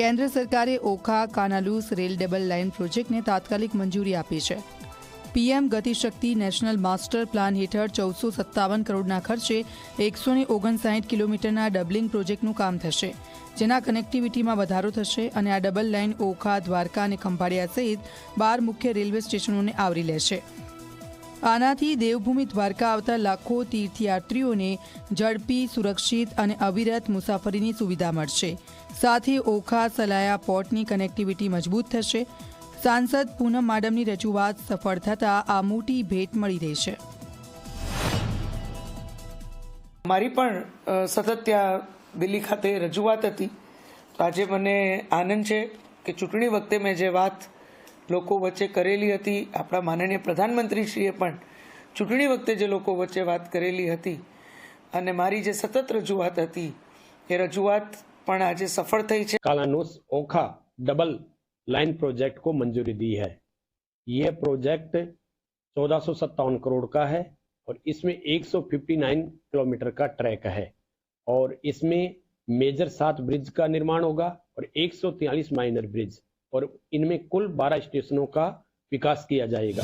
કેન્દ્ર સરકારે Okha, Kanalus rail double line પ્રોજેક્ટને તાત્કાલિક મંજૂરી આપી છે. PM Gati Shakti national master plan હેઠળ ચૌદસો સત્તાવન કરોડના ખર્ચે એકસો ને ઓગણસાઠ કિલોમીટરના ડબલિંગ પ્રોજેક્ટનું કામ થશે, જેના કનેક્ટિવિટીમાં વધારો થશે અને આ ડબલ લાઇન ઓખા, દ્વારકા અને ખંભાળિયા સહિત બાર મુખ્ય રેલવે સ્ટેશનોને આવરી લેશે. આનાથી દેવભૂમિ દ્વારકા આવતા લાખો તીર્થયાત્રીઓને ઝડપી, સુરક્ષિત અને અવિરત મુસાફરીની સુવિધા મળશે. સાથે ઓખા, સલાયા પોર્ટની કનેક્ટિવિટી મજબૂત થશે. સાંસદ પૂનમ માડમની રજૂઆત સફળ થતાં આ મોટી ભેટ મળી રહેશે મારી પણ સતત ત્યાં દિલ્હી ખાતે રજૂઆત હતી. આજે મને આનંદ છે કે ચૂંટણી વખતે મેં જે વાત લોકો વચ્ચે કરેલી હતી આપણા માનનીય પ્રધાનમંત્રીશ્રીએ પણ ચૂંટણી વખતે જે લોકો વચ્ચે વાત કરેલી હતી અને મારી જે સતત રજૂઆત હતી એ રજૂઆત પણ આજે સફળ થઈ છે कालानुस ओखा डबल लाइन प्रोजेक्ट को मंजूरी दी है यह प्रोजेक्ट चौदह करोड़ का है और इसमें 159 किलोमीटर का ट्रैक है और इसमें मेजर सात ब्रिज का निर्माण होगा और 143 माइनर ब्रिज और इनमें कुल 12 स्टेशनों का विकास किया जाएगा